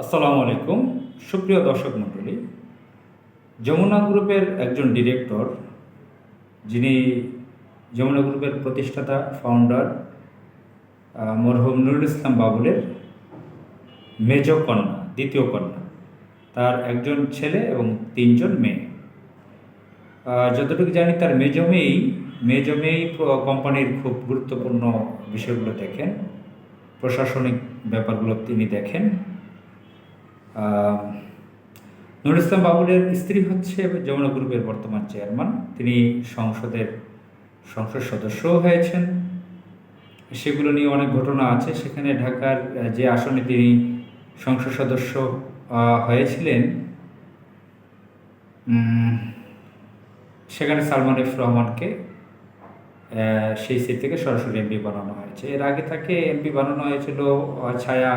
আসসালামু আলাইকুম। সুপ্রিয় দর্শক মণ্ডলী, যমুনা গ্রুপের একজন ডিরেক্টর, যিনি যমুনা গ্রুপের প্রতিষ্ঠাতা ফাউন্ডার মরহুম নুরুল ইসলাম বাবুলের মেজ কন্যা, দ্বিতীয় কন্যা। তার একজন ছেলে এবং তিনজন মেয়ে। যতটুকু জানি তার মেজ মেয়েই মেজ মেয়েই কোম্পানির খুব গুরুত্বপূর্ণ বিষয়গুলো দেখেন। প্রশাসনিক ব্যাপারগুলো তিনি দেখেন। নুরুল ইসলাম বাবুলের স্ত্রী হচ্ছে যমুনা গ্রুপের বর্তমান চেয়ারম্যান। তিনি সংসদের সংসদ সদস্যও হয়েছেন। সেগুলো নিয়ে অনেক ঘটনা আছে। সেখানে ঢাকার যে আসনে তিনি সংসদ সদস্য হয়েছিলেন সেখানে সালমান এফ রহমানকে সেই সিট থেকে সরাসরি এমপি বানানো হয়েছে। এর আগে তাকে এমপি বানানো হয়েছিল ছায়া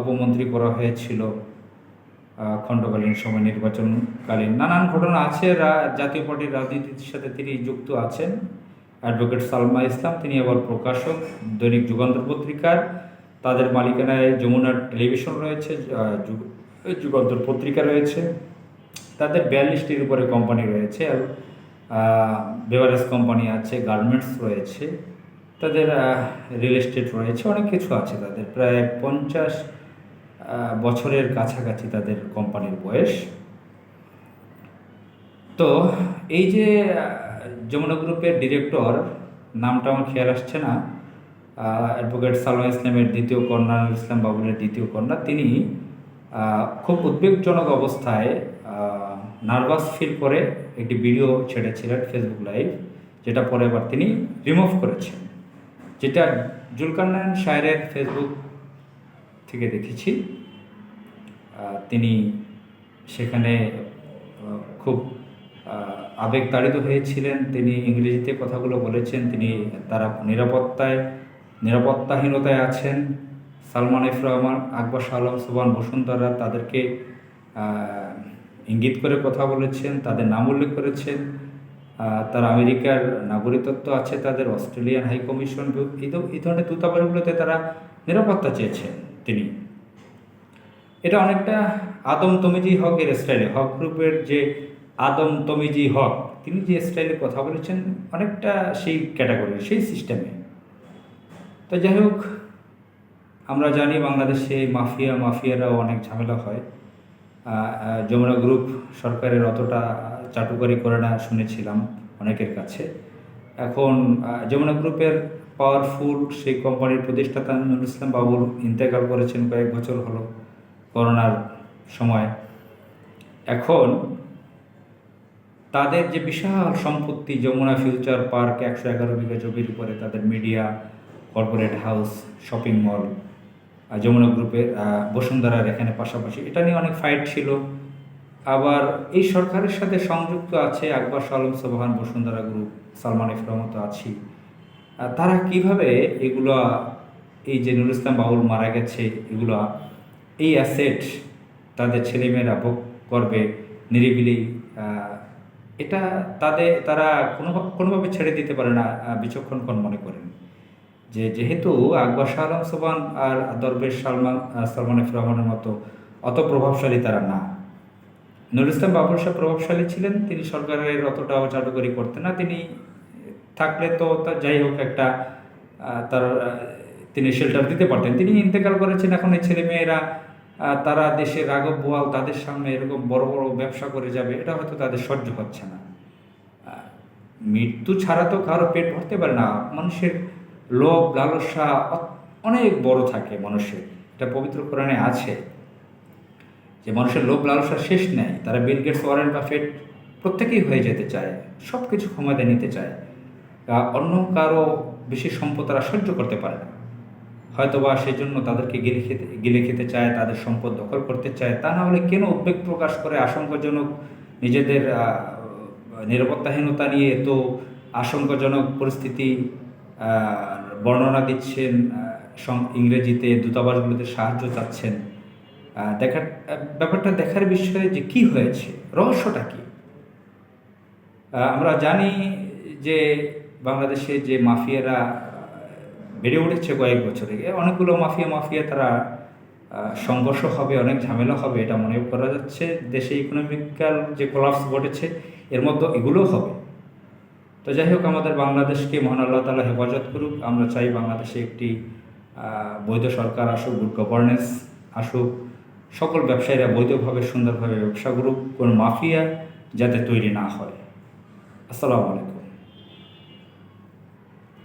উপমন্ত্রী করা হয়েছিল খণ্ডকালীন সময় নির্বাচনকালীন। নানান ঘটনা আছে জাতীয় পার্টির রাজনীতির সাথে তিনি যুক্ত আছেন। অ্যাডভোকেট সালমা ইসলাম, তিনি আবার প্রকাশক, দৈনিক যুগান্তর পত্রিকার। তাদের মালিকানায় যমুনার টেলিভিশন রয়েছে যুগ- যুগান্তর পত্রিকা রয়েছে। তাদের বিয়াল্লিশটির উপরে কোম্পানি রয়েছে আর বেভারেজ কোম্পানি আছে, গার্মেন্টস রয়েছে। তাদের রিয়েল এস্টেট রয়েছে অনেক কিছু আছে তাদের। প্রায় পঞ্চাশ বছরের কাছাকাছি তাদের কোম্পানির বয়স। তো এই যে যমুনা গ্রুপের ডিরেক্টর নামটা আমার খেয়াল আসছে না অ্যাডভোকেট সালমা ইসলামের দ্বিতীয় কন্যা ইসলাম বাবুলের দ্বিতীয় কন্যা, তিনি খুব উদ্বেগজনক অবস্থায় নার্ভাস ফিল করে একটি ভিডিও ছেড়েছিলেন ফেসবুক লাইভ যেটা পরে আবার তিনি রিমুভ করেছেন। যেটা জুলকারনায়ন শায়ের ফেসবুক থেকে দেখেছি। তিনি সেখানে খুব আহ, আবেগতাড়িত হয়েছিলেন। তিনি ইংরেজিতে কথাগুলো বলেছেন। তিনি তারা নিরাপত্তায় নিরাপত্তাহীনতায় আছেন। সালমান এফ রহমান আকবর আলম সুবান বসুন্ধরা তাদেরকে ইঙ্গিত করে কথা বলেছেন তাদের নাম উল্লেখ করেছেন। তার আমেরিকার নাগরিকত্ব আছে, তাদের অস্ট্রেলিয়ান হাই কমিশন, এই ধরনের দূতাবাসগুলোতে তারা নিরাপত্তা চেয়েছেন তিনি। এটা অনেকটা আদম তমিজি হকের স্টাইলে হক গ্রুপের যে আদম তমিজি হক, তিনি যে স্টাইলে কথা বলেছেন, অনেকটা সেই ক্যাটাগরির সেই সিস্টেমে তো যাই হোক, আমরা জানি বাংলাদেশে মাফিয়া, মাফিয়ারাও অনেক ঝামেলা হয়। যমুনা গ্রুপ সরকারের অতটা চাটুকারি করে না শুনেছিলাম অনেকের কাছে। এখন যমুনা গ্রুপের পাওয়ারফুল সেই কোম্পানির প্রতিষ্ঠাতা নুরুল ইসলাম বাবুল ইন্তেকাল করেছেন কয়েক বছর হলো করোনার সময়। এখন তাদের যে বিশাল সম্পত্তি যমুনা ফিউচার পার্ক একশো এগারো বিঘা জমির উপরে তাদের media, corporate house, shopping mall Jamuna গ্রুপের বসুন্ধরার এখানে পাশাপাশি। এটা নিয়ে অনেক ফাইট ছিল। আবার এই সরকারের সাথে সংযুক্ত আছে আকবর সালম সোবাহান বসুন্ধরা গ্রুপ সালমান এফ রহমত আছি তারা কীভাবে এগুলো এই যে নুরুল ইসলাম বাবুল মারা গেছে এগুলো এই অ্যাসেট তাদের ছেলেমেয়েরা ভোগ করবে নিরিবিলি এটা তাদের তারা কোনো কোনোভাবে ছেড়ে দিতে পারে না আহ, বিচক্ষণক্ষণ মনে করেন। যে যেহেতু আকবর শাহ আলম সোবান আর দরবেশ সালমান সালমান এফ রহমানের মতো অত প্রভাবশালী তারা না। নুরুল ইসলাম বাবুল শাহ প্রভাবশালী ছিলেন, তিনি সরকারের অতটাও চাটুকারি করতেন না, তিনি থাকলে তো যাই হোক একটা তার তিনি শেল্টার দিতে পারতেন। তিনি ইন্তেকাল করেছেন এখন এই ছেলে মেয়েরা তারা দেশের রাগব বোয়াল তাদের সামনে এরকম বড় বড় ব্যবসা করে যাবে, এটা হয়তো তাদের সহ্য হচ্ছে না। মৃত্যু ছাড়া তো কারও পেট ভরতে পারে না। মানুষের লোভ, লালসা অনেক বড় থাকে মানুষের এটা পবিত্র কোরআনে আছে। যে মানুষের লোভ লালসা শেষ নেই, তারা বিল গেটস ওয়ারেন বাফেট প্রত্যেকেই হয়ে যেতে চায় সব কিছু ক্ষমতা নিতে চায়। অন্য কারও বেশি সম্পদ তারা সহ্য করতে পারে না। হয়তোবা সেজন্য তাদেরকে গিলে খেতে গিলে খেতে চায়, তাদের সম্পদ দখল করতে চায়। তা না হলে কেন উদ্বেগ প্রকাশ করে আশঙ্কাজনক নিজেদের নিরাপত্তাহীনতা নিয়ে এত আশঙ্কাজনক পরিস্থিতি বর্ণনা দিচ্ছেন ইংরেজিতে দূতাবাসগুলোতে সাহায্য চাচ্ছেন? দেখার ব্যাপারটা দেখার বিষয়ে যে কি হয়েছে, রহস্যটা কি? আমরা জানি যে বাংলাদেশে যে মাফিয়ারা বেড়ে উঠেছে কয়েক বছরে অনেকগুলো মাফিয়া মাফিয়া তারা সংঘর্ষ হবে, অনেক ঝামেলা হবে, এটা মনে করা যাচ্ছে। দেশে ইকোনমিক্যাল যে কোলাপস ঘটেছে, এর মধ্যে এগুলোও হবে। তো যাই হোক, আমাদের বাংলাদেশকে মহান আল্লাহ তালা হেফাজত করুক। আমরা চাই বাংলাদেশে একটি বৈধ সরকার আসুক গুড গভর্নেন্স আসুক। সকল ব্যবসায়ীরা বৈধভাবে সুন্দরভাবে ব্যবসা করুক কোনো মাফিয়া যাতে তৈরি না হয়। আসসালামু আলাইকুম।